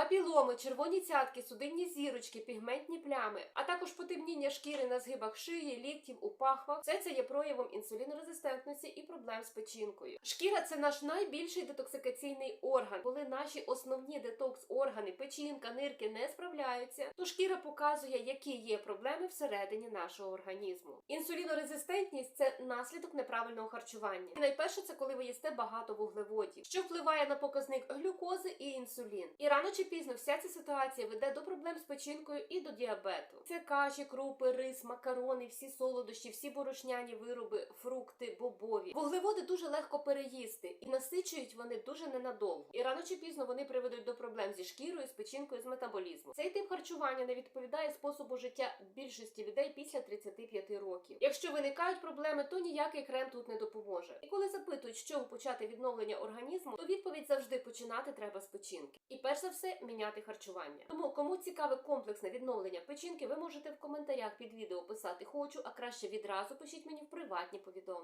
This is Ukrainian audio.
Папіломи, червоні цятки, судинні зірочки, пігментні плями, а також потемніння шкіри на згибах шиї, ліктів, у пахвах. Все це є проявом інсулінорезистентності і проблем з печінкою. Шкіра це наш найбільший детоксикаційний орган. Коли наші основні детокс-органи, печінка, нирки не справляються, то шкіра показує, які є проблеми всередині нашого організму. Інсулінорезистентність це наслідок неправильного харчування. І найперше це коли ви їсте багато вуглеводів, що впливає на показник глюкози і інсулін. І рано чи пізно вся ця ситуація веде до проблем з печінкою і до діабету. Це каші, крупи, рис, макарони, всі солодощі, всі борошняні вироби, фрукти, бобові. Вуглеводи дуже легко переїсти і насичують вони дуже ненадовго. І рано чи пізно вони приведуть до проблем зі шкірою, з печінкою, з метаболізмом. Цей тип харчування не відповідає способу життя більшості людей після 35 років. Якщо виникають проблеми, то ніякий крем тут не допоможе. І коли запитують, з чого почати відновлення організму, то відповідь завжди починати треба з печінки. І перш за все міняти харчування. Тому кому цікаве комплексне відновлення печінки, ви можете в коментарях під відео писати хочу, а краще відразу пишіть мені в приватні повідомлення.